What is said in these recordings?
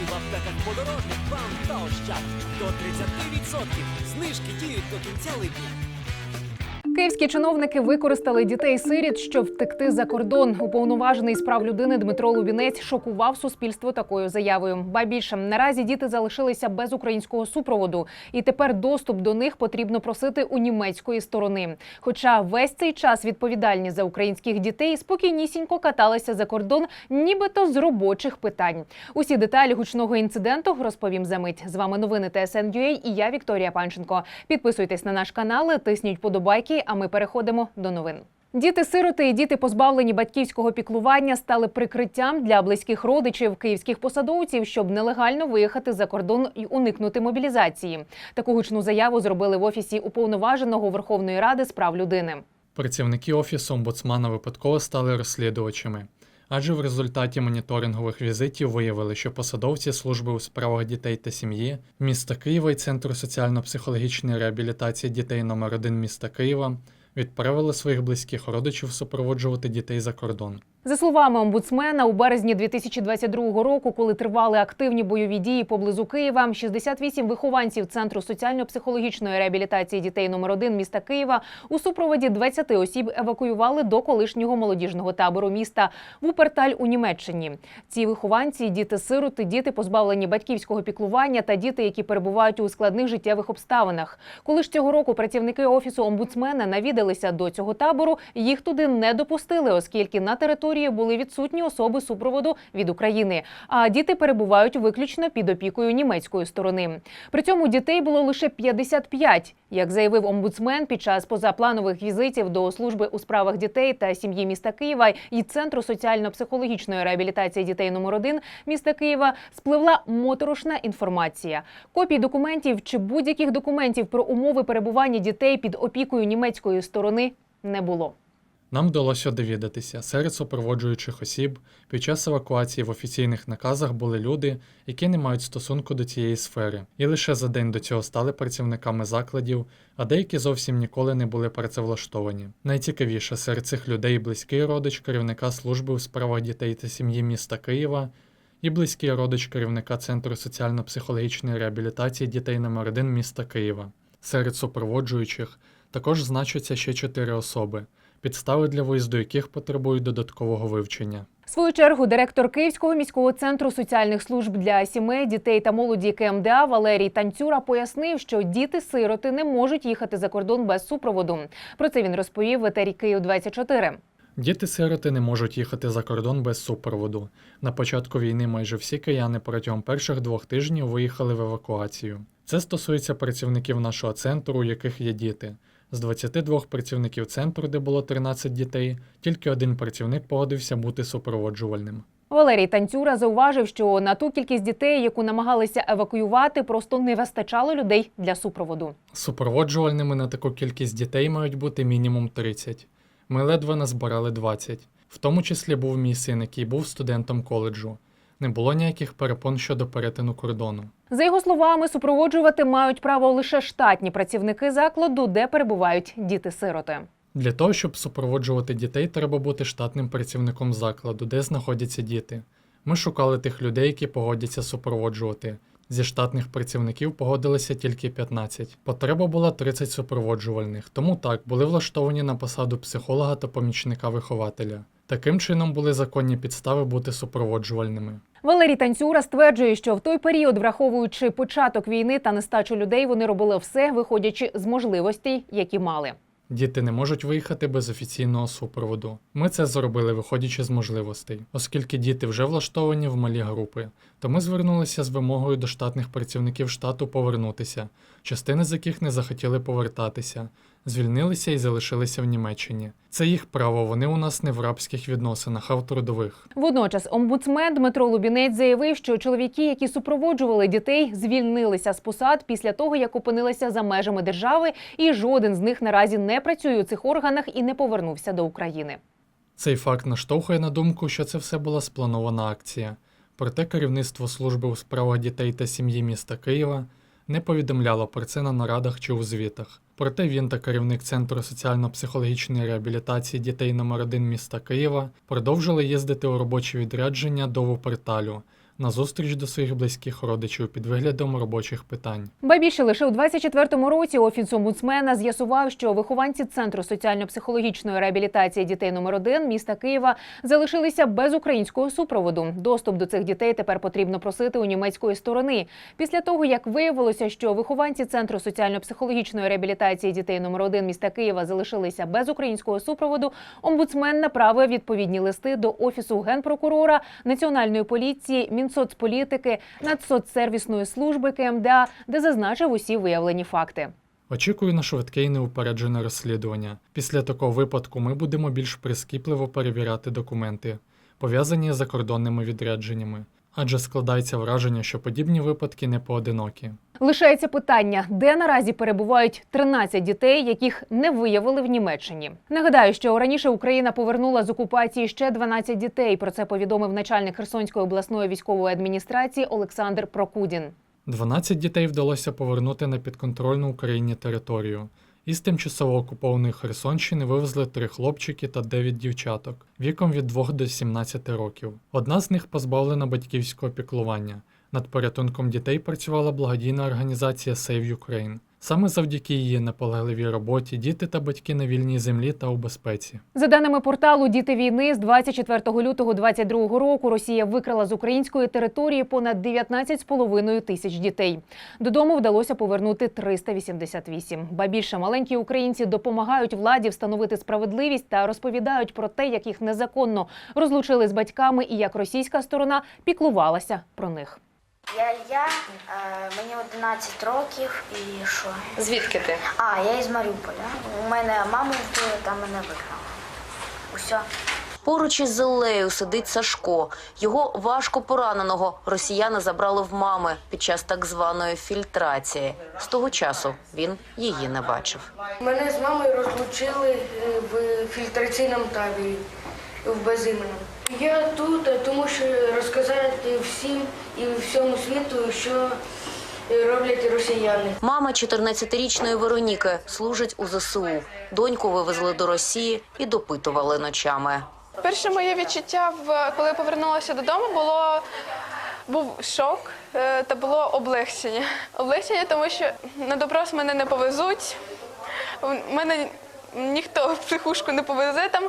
Знижки в аптеках подорожник вам та ощад до 30%. Знижки діють до кінця липня. Київські чиновники використали дітей сиріт, щоб втекти за кордон. Уповноважений з прав людини Дмитро Лубінець шокував суспільство такою заявою. Ба більше наразі діти залишилися без українського супроводу, і тепер доступ до них потрібно просити у німецької сторони. Хоча весь цей час відповідальні за українських дітей спокійнісінько каталися за кордон, нібито з робочих питань. Усі деталі гучного інциденту розповім за мить. З вами новини ТСН.UA і я Вікторія Панченко. Підписуйтесь на наш канал, тисніть подобайки. А ми переходимо до новин. Діти-сироти і діти, позбавлені батьківського піклування, стали прикриттям для близьких родичів київських посадовців, щоб нелегально виїхати за кордон і уникнути мобілізації. Таку гучну заяву зробили в офісі уповноваженого Верховної Ради з прав людини. Працівники офісу омбудсмана випадково стали розслідувачами, адже в результаті моніторингових візитів виявили, що посадовці служби у справах дітей та сім'ї міста Києва і Центру соціально-психологічної реабілітації дітей номер 1 міста Києва відправили своїх близьких родичів супроводжувати дітей за кордон. За словами омбудсмена, у березні 2022 року, коли тривали активні бойові дії поблизу Києва, 68 вихованців Центру соціально-психологічної реабілітації дітей номер 1 міста Києва у супроводі 20 осіб евакуювали до колишнього молодіжного табору міста Вуперталь у Німеччині. Ці вихованці діти-сироти, діти позбавлені батьківського піклування та діти, які перебувають у складних життєвих обставинах. Коли ж цього року працівники офісу омбудсмена навідалися до цього табору, їх туди не допустили, оскільки на території були відсутні особи супроводу від України. А діти перебувають виключно під опікою німецької сторони. При цьому дітей було лише 55. Як заявив омбудсмен під час позапланових візитів до служби у справах дітей та сім'ї міста Києва і центру соціально-психологічної реабілітації дітей номер 1 міста Києва спливла моторошна інформація. Копій документів чи будь-яких документів про умови перебування дітей під опікою німецької сторони не було. Нам вдалося довідатися, серед супроводжуючих осіб під час евакуації в офіційних наказах були люди, які не мають стосунку до цієї сфери, і лише за день до цього стали працівниками закладів, а деякі зовсім ніколи не були працевлаштовані. Найцікавіше серед цих людей близький родич керівника служби у справах дітей та сім'ї міста Києва і близький родич керівника Центру соціально-психологічної реабілітації дітей номер 1 міста Києва. Серед супроводжуючих також значаться ще чотири особи підстави для виїзду яких потребують додаткового вивчення. В свою чергу директор Київського міського центру соціальних служб для сімей, дітей та молоді КМДА Валерій Танцюра пояснив, що діти-сироти не можуть їхати за кордон без супроводу. Про це він розповів в етері Київ 24 Діти-сироти не можуть їхати за кордон без супроводу. На початку війни майже всі кияни протягом перших двох тижнів виїхали в евакуацію. Це стосується працівників нашого центру, у яких є діти. З 22 працівників центру, де було 13 дітей, тільки один працівник погодився бути супроводжувальним. Валерій Танцюра зауважив, що на ту кількість дітей, яку намагалися евакуювати, просто не вистачало людей для супроводу. Супроводжувальними на таку кількість дітей мають бути мінімум 30. Ми ледве назбирали 20. В тому числі був мій син, який був студентом коледжу. Не було ніяких перепон щодо перетину кордону. За його словами, супроводжувати мають право лише штатні працівники закладу, де перебувають діти-сироти. Для того, щоб супроводжувати дітей, треба бути штатним працівником закладу, де знаходяться діти. Ми шукали тих людей, які погодяться супроводжувати. Зі штатних працівників погодилися тільки 15. Потреба була 30 супроводжувальних, тому так були влаштовані на посаду психолога та помічника вихователя. Таким чином були законні підстави бути супроводжувальними. Валерій Танцюра стверджує, що в той період, враховуючи початок війни та нестачу людей, вони робили все, виходячи з можливостей, які мали. Діти не можуть виїхати без офіційного супроводу. Ми це зробили, виходячи з можливостей, оскільки діти вже влаштовані в малі групи. То ми звернулися з вимогою до штатних працівників штату повернутися, частини з яких не захотіли повертатися, звільнилися і залишилися в Німеччині. Це їх право, вони у нас не в рабських відносинах, а в трудових. Водночас омбудсмен Дмитро Лубінець заявив, що чоловіки, які супроводжували дітей, звільнилися з посад після того, як опинилися за межами держави, і жоден з них наразі не працює у цих органах і не повернувся до України. Цей факт наштовхує на думку, що це все була спланована акція. Проте керівництво служби у справах дітей та сім'ї міста Києва не повідомляло про це на нарадах чи у звітах. Проте він та керівник Центру соціально-психологічної реабілітації дітей номер 1 міста Києва продовжили їздити у робочі відрядження до Вуперталю, на зустріч до своїх близьких родичів під виглядом робочих питань. Ба більше лише у 24-му році офіс омбудсмена з'ясував, що вихованці центру соціально-психологічної реабілітації дітей номер 1 міста Києва залишилися без українського супроводу. Доступ до цих дітей тепер потрібно просити у німецької сторони. Після того як виявилося, що вихованці центру соціально-психологічної реабілітації дітей номер 1 міста Києва залишилися без українського супроводу, омбудсмен направив відповідні листи до офісу генпрокурора, національної поліції, Мінсоцполітики, Нацсоцсервісної служби КМДА, де зазначив усі виявлені факти. Очікую на швидке і неупереджене розслідування. Після такого випадку ми будемо більш прискіпливо перевіряти документи, пов'язані з закордонними відрядженнями, адже складається враження, що подібні випадки не поодинокі. Лишається питання, де наразі перебувають 13 дітей, яких не виявили в Німеччині. Нагадаю, що раніше Україна повернула з окупації ще 12 дітей. Про це повідомив начальник Херсонської обласної військової адміністрації Олександр Прокудін. 12 дітей вдалося повернути на підконтрольну Україні територію. Із тимчасово окупованої Херсонщини вивезли три хлопчики та дев'ять дівчаток віком від 2 до 17 років. Одна з них позбавлена батьківського піклування. Над порятунком дітей працювала благодійна організація Save Ukraine. Саме завдяки її наполегливій роботі діти та батьки на вільній землі та у безпеці. За даними порталу Діти війни з 24 лютого 2022 року Росія викрала з української території понад 19,5 тисяч дітей. Додому вдалося повернути 388. Ба більше маленькі українці допомагають владі встановити справедливість та розповідають про те, як їх незаконно розлучили з батьками і як російська сторона піклувалася про них. Я Ілля, е, мені 11 років і що? Звідки ти? А, я із Маріуполя. У мене маму вбили, там мене викрали. Усе. Поруч із Зелею сидить Сашко. Його важко пораненого росіяни забрали в мами під час так званої фільтрації. З того часу він її не бачив. Мене з мамою розлучили е, в фільтраційному таборі в Безименому. Я тут, тому що розказати всім і всьому світу, що роблять росіяни. Мама 14-річної Вероніки служить у ЗСУ. Доньку вивезли до Росії і допитували ночами. Перше моє відчуття, в- коли я повернулася додому, було був шок е, та було облегчення. Облегчення, тому що на допрос мене не повезуть. В- Мене ніхто в психушку не повезе там.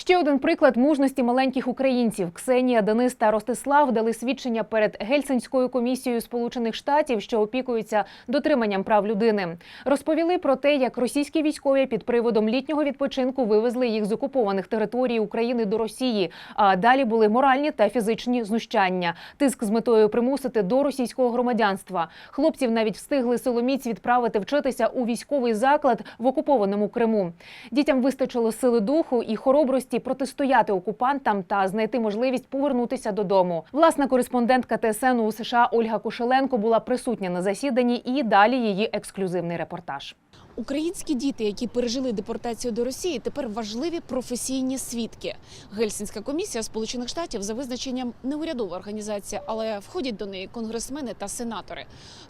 Ще один приклад мужності маленьких українців. Ксенія, Денис та Ростислав дали свідчення перед Гельсинською комісією Сполучених Штатів, що опікується дотриманням прав людини. Розповіли про те, як російські військові під приводом літнього відпочинку вивезли їх з окупованих територій України до Росії. А далі були моральні та фізичні знущання, тиск з метою примусити до російського громадянства. Хлопців навіть встигли силоміць відправити вчитися у військовий заклад в окупованому Криму. Дітям вистачило сили духу і хоробрості протистояти окупантам та знайти можливість повернутися додому. Власна кореспондентка ТСН у США Ольга Кушеленко була присутня на засіданні і далі її ексклюзивний репортаж. Українські діти, які пережили депортацію до Росії, тепер важливі професійні свідки. Гельсінська комісія Сполучених Штатів за визначенням неурядова організація, але входять до неї конгресмени та сенатори.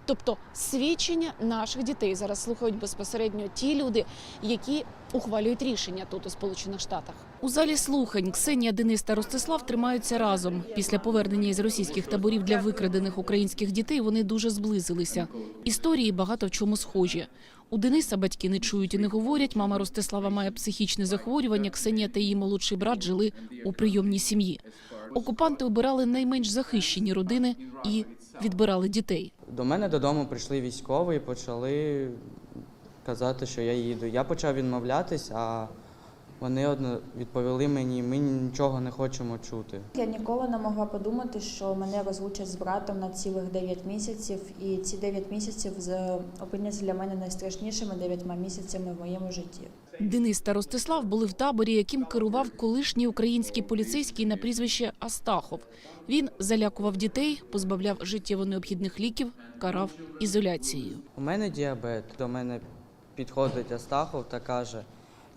Тобто свідчення наших дітей зараз слухають безпосередньо ті люди, які ухвалюють рішення тут у Сполучених Штатах. У залі слухань Ксенія, Денис та Ростислав тримаються разом. Після повернення із російських таборів для викрадених українських дітей вони дуже зблизилися. Історії багато в чому схожі. У Дениса батьки не чують і не говорять. Мама Ростислава має психічне захворювання. Ксенія та її молодший брат жили у прийомній сім'ї. Окупанти обирали найменш захищені родини і відбирали дітей. До мене додому прийшли військові і почали казати, що я їду. Я почав відмовлятись, а вони одно відповіли мені, ми нічого не хочемо чути. Я ніколи не могла подумати, що мене розлучать з братом на цілих 9 місяців, і ці 9 місяців з- опиняться для мене найстрашнішими 9 місяцями в моєму житті. Денис та Ростислав були в таборі, яким керував колишній український поліцейський на прізвище Астахов. Він залякував дітей, позбавляв життєво необхідних ліків, карав ізоляцією. У мене діабет. До мене підходить Астахов та каже: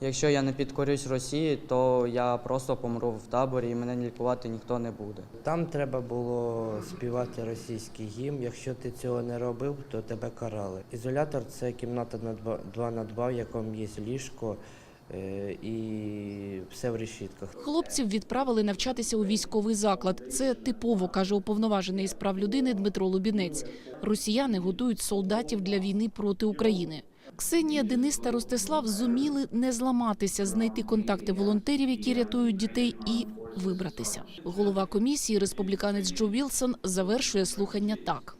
якщо я не підкорюсь Росії, то я просто помру в таборі і мене лікувати ніхто не буде. Там треба було співати російський гімн. Якщо ти цього не робив, то тебе карали. Ізолятор це кімната на 2 на 2, в якому є ліжко, е, і все в решітках. Хлопців відправили навчатися у військовий заклад. Це типово, каже уповноважений із прав людини Дмитро Лубінець. Росіяни готують солдатів для війни проти України. Ксенія, Денис та Ростислав зуміли не зламатися, знайти контакти волонтерів, які рятують дітей, і вибратися. Голова комісії, республіканець Джо Вілсон, завершує слухання так.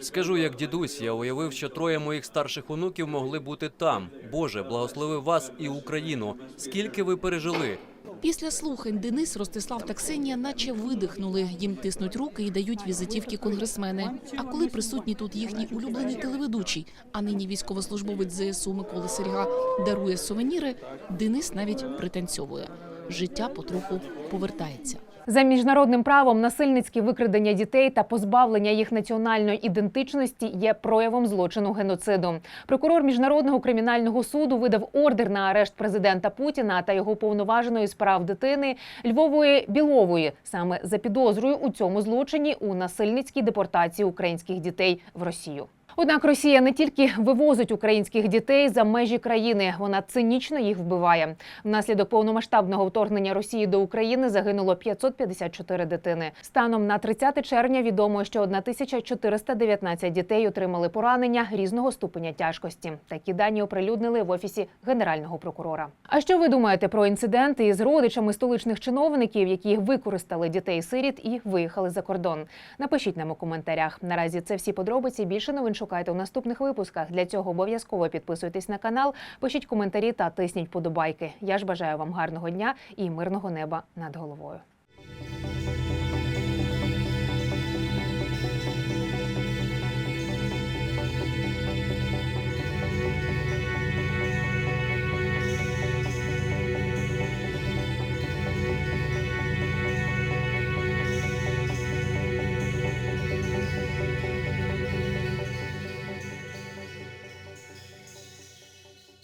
Скажу як дідусь, я уявив, що троє моїх старших онуків могли бути там. Боже, благослови вас і Україну. Скільки ви пережили? Після слухань Денис, Ростислав та Ксенія наче видихнули. Їм тиснуть руки і дають візитівки конгресмени. А коли присутній тут їхній улюблений телеведучий, а нині військовослужбовець ЗСУ Микола Серга дарує сувеніри, Денис навіть пританцьовує. Життя потроху повертається. За міжнародним правом насильницькі викрадення дітей та позбавлення їх національної ідентичності є проявом злочину геноциду. Прокурор міжнародного кримінального суду видав ордер на арешт президента Путіна та його повноваженої з прав дитини Львової Білової саме за підозрою у цьому злочині у насильницькій депортації українських дітей в Росію. Однак Росія не тільки вивозить українських дітей за межі країни, вона цинічно їх вбиває. Внаслідок повномасштабного вторгнення Росії до України загинуло 554 дитини. Станом на 30 червня відомо, що 1419 дітей отримали поранення різного ступеня тяжкості. Такі дані оприлюднили в офісі генерального прокурора. А що ви думаєте про інциденти із родичами столичних чиновників, які використали дітей сиріт і виїхали за кордон? Напишіть нам у коментарях. Наразі це всі подробиці. Більше новин шукайте у наступних випусках. Для цього обов'язково підписуйтесь на канал, пишіть коментарі та тисніть подобайки. Я ж бажаю вам гарного дня і мирного неба над головою.